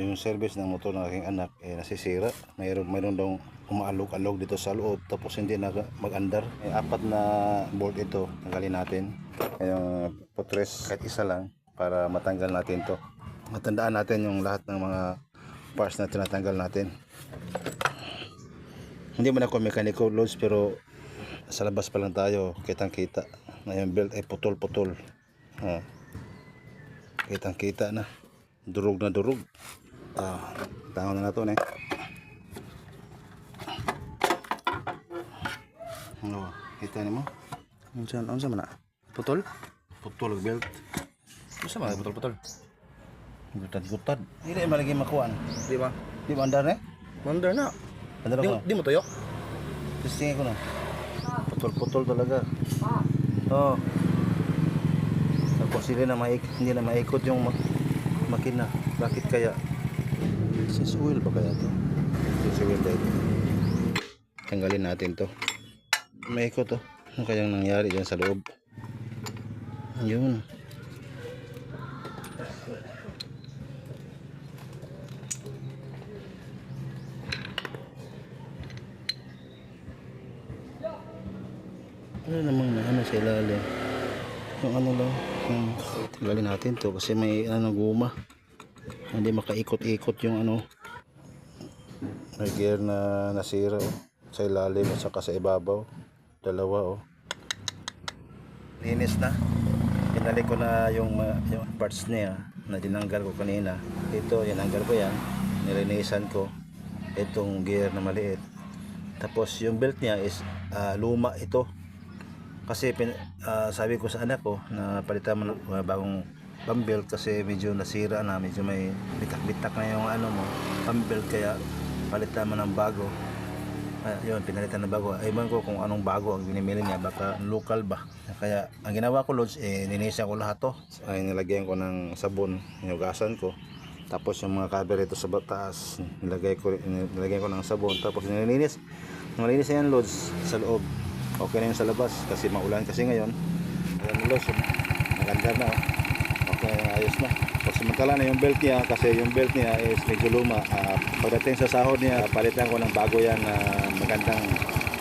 yung service ng motor ng aking anak eh nasisira. Mayroon mayroon daw umaalog-alog dito sa loob tapos hindi na mag-andar. May apat na bolt ito, tanggalin natin. Yung putres kahit isa lang para matanggal natin to. Matandaan natin yung lahat ng mga parts na tinatanggal natin. Hindi man ako mechanical loads pero sa labas pa lang tayo, kitang kita na yung belt ay putol-putol. Ah. Kitang kita na. Durog na durog. Ah, tango na na to, ne. Ano, kita ni mo? Unsa unsa man na? Putol? Putol ang belt. Unsa man putol-putol? Gutad-gutad. Hindi malagi makuan. Di ba? Di ba andar, ne? Wonder na. Andar Di, ako. di mo tuyok? Testingin ko na. Putol-putol talaga. Oh. Tapos hindi na maik hindi na maikot yung mak makina. Bakit kaya? Sis oil ba kaya to? Sis oil dito. Tanggalin natin to. Maikot to. Ano kayang nangyari dyan sa loob? Yun. Ano namang na ano sa ilalim? Yung ano lang, yung tanggalin natin to kasi may ano guma. Hindi makaikot-ikot yung ano. May gear na nasira oh. Sa ilalim at saka sa ibabaw. Dalawa oh. Linis na. Pinalik ko na yung, ma- yung parts niya na dinanggal ko kanina. Ito, tinanggal ko yan. Nilinisan ko. Itong gear na maliit. Tapos yung belt niya is ah, luma ito. Kasi pin, ah, sabi ko sa anak ko na palitan mo ng uh, bagong pump belt kasi medyo nasira na, medyo may bitak-bitak na yung ano mo, pump belt kaya palitan mo ng bago. Ah, yun, pinalitan ng bago. Ayun ko kung anong bago ang binimili niya, baka local ba. Kaya ang ginawa ko, Lods, eh, ninisan ko lahat to. Ay, nilagyan ko ng sabon, hinugasan ko. Tapos yung mga cover ito sa taas, nilagay ko, nilagay ko ng sabon. Tapos nilinis. Nilinis na yan, Lods, sa loob. Okay na yun sa labas kasi maulan kasi ngayon. Ayan, Lods, maganda na. oh. Okay, ayos na. Pag samantala na yung belt niya kasi yung belt niya is medyo luma. Ah, pagdating sa sahod niya, palitan ko ng bago yan na magandang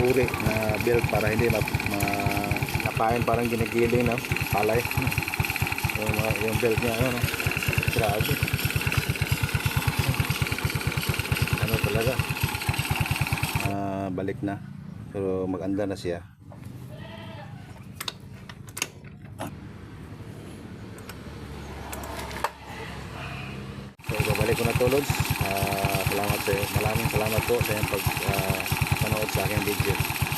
uri na belt para hindi ma, ma napain parang ginigiling na palay. Yung, mga- yung belt niya, ano, no? grabe. Ano talaga? Ah, balik na. Pero maganda na siya. So, babalik ko na to, Lods. Ah, salamat sa Maraming salamat po sa iyong pag ah, panood sa aking video.